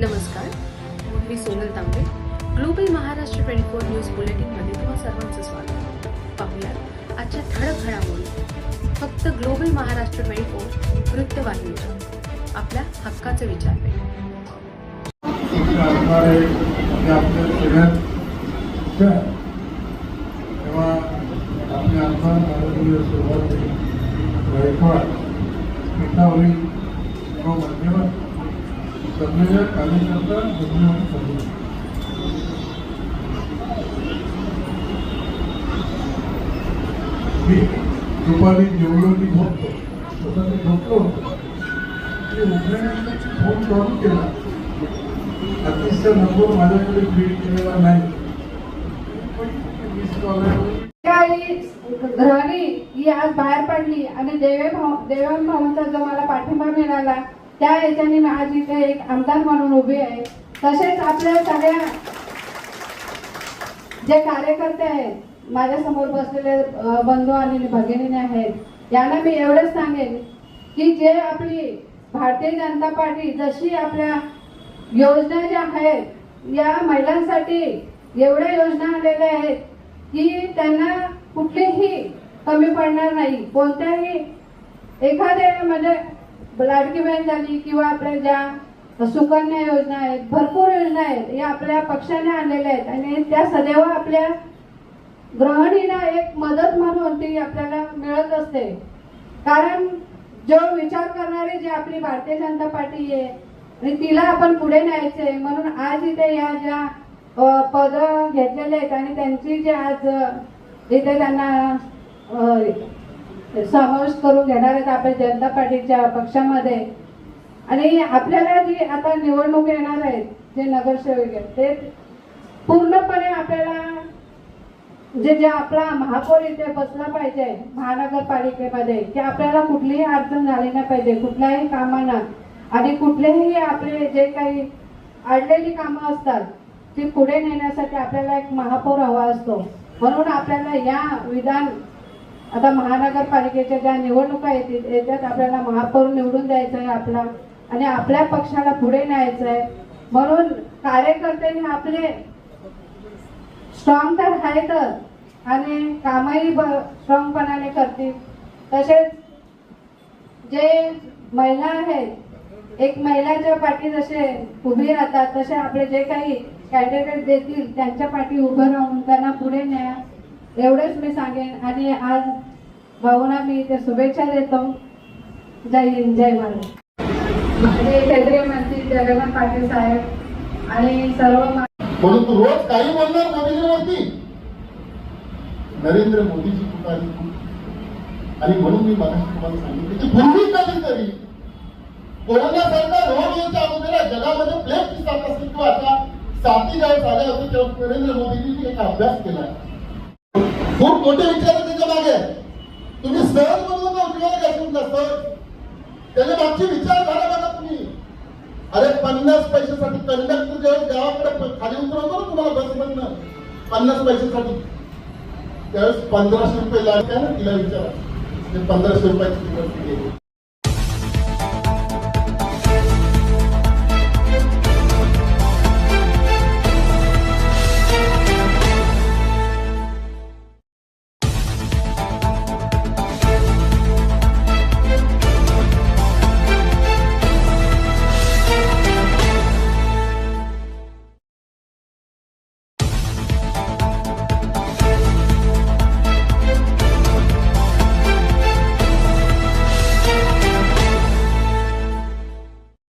नमस्कार मी Sonal Tambe. Global Maharashtra twenty four news बुलेटिनमध्ये तुम्हा सर्वांचं स्वागत. पाहूयात आजच्या ठळक घडामोडी. फक्त ग्लोबल महाराष्ट्र ट्वेंटी फोर वृत्तवाहिनीच्या. आपल्या हक्काचे विचार आहे ते कार्यकर्ता धन्यवाद करतो मी दुपारी जेवलो की झोपतो तसं मी झोपलो होतो. मी उठल्यानंतर फोन चालू केला. अतिशय नंबर माझ्याकडे फीड केलेला नाही. ग्रहणी ही आज बाहेर पडली आणि देवे भाव देवम जो मला पाठिंबा मिळाला त्या याच्याने मी आज इथे एक आमदार म्हणून उभी आहे तसेच आपल्या सगळ्या जे कार्यकर्ते आहेत माझ्यासमोर बसलेले बंधू आणि भगिनी आहेत यांना मी एवढंच सांगेन की जे आपली भारतीय जनता पार्टी जशी आपल्या योजना ज्या आहेत या महिलांसाठी एवढ्या योजना आलेल्या आहेत की त्यांना कुठलीही कमी पडणार नाही. कोणत्याही एखाद्या म्हणजे लाडकी बहीण झाली किंवा आपल्या ज्या सुकन्या योजना आहेत भरपूर योजना आहेत या आपल्या पक्षाने आणलेल्या आहेत आणि त्या सदैव आपल्या ग्रहणीला एक मदत म्हणून ती आपल्याला मिळत असते. कारण जो विचार करणारी जी आपली भारतीय जनता पार्टी आहे आणि तिला आपण पुढे न्यायचे म्हणून आज इथे या ज्या पद घेतलेले आहेत आणि त्यांची जे आज इथे त्यांना समावेश करून घेणार आहेत आपल्या जनता पार्टीच्या पक्षामध्ये. आणि आपल्याला जी आता निवडणूक येणार आहेत जे नगरसेवक आहेत ते पूर्णपणे आपल्याला जे जे आपला महापौर इथे बसला पाहिजे महानगरपालिकेमध्ये की आपल्याला कुठलीही अडचण झाली नाही पाहिजे कुठल्याही कामांना. आणि कुठलेही आपले जे काही अडलेली कामं असतात ती पुढे नेण्यासाठी आपल्याला एक महापौर हवा असतो. म्हणून आपल्याला या विधान आता महानगरपालिकेच्या ज्या निवडणुका येतील याच्यात आपल्याला महापौर निवडून द्यायचं आहे आपला. आणि आपल्या पक्षाला पुढे न्यायचं आहे. म्हणून कार्यकर्त्यांनी आपले स्ट्रॉंग तर आहेतच आणि कामही स्ट्रॉंगपणाने करतील. तसेच जे महिला आहेत एक महिलाच्या पाठी जसे उभी राहतात तसे आपले जे काही कॅन्डिडेट देतील त्यांच्या पाठी उभं राहून त्यांना पुढे न्या एवढंच मी सांगेन. आणि आज भाऊना मी इथे शुभेच्छा देतो. जय हिंद जय महाराज माझे केंद्रीय मंत्री जगन्नाथ पाटील साहेब आणि सर्व म्हणून तू रोज काही बोलणार मोदीजीवरती? नरेंद्र मोदीची तुकारी आणि म्हणून मी मला तुम्हाला सांगितलं की पूर्वी कधीतरी कोरोना सारखा रोड यायच्या अगोदर जगामध्ये प्लेग ची साथ असेल किंवा आता साथी ज्यावेळेस आल्या होती तेव्हा नरेंद्र मोदींनी एक अभ्यास केला. खूप मोठे विचार आहे त्याच्यामागे. तुम्ही सहज म्हणून का उठवायला काय तुमचा सहज त्याने मागची विचारधारा बघा तुम्ही. अरे पन्नास पैशासाठी कंडक्टर ज्यावेळेस गावाकडे खाली उतरवतो ना तुम्हाला बसमधनं पन्नास पैशासाठी. त्यावेळेस पंधराशे रुपये लागते ना तिला विचारा. ते पंधराशे रुपयाची किंमत दिली.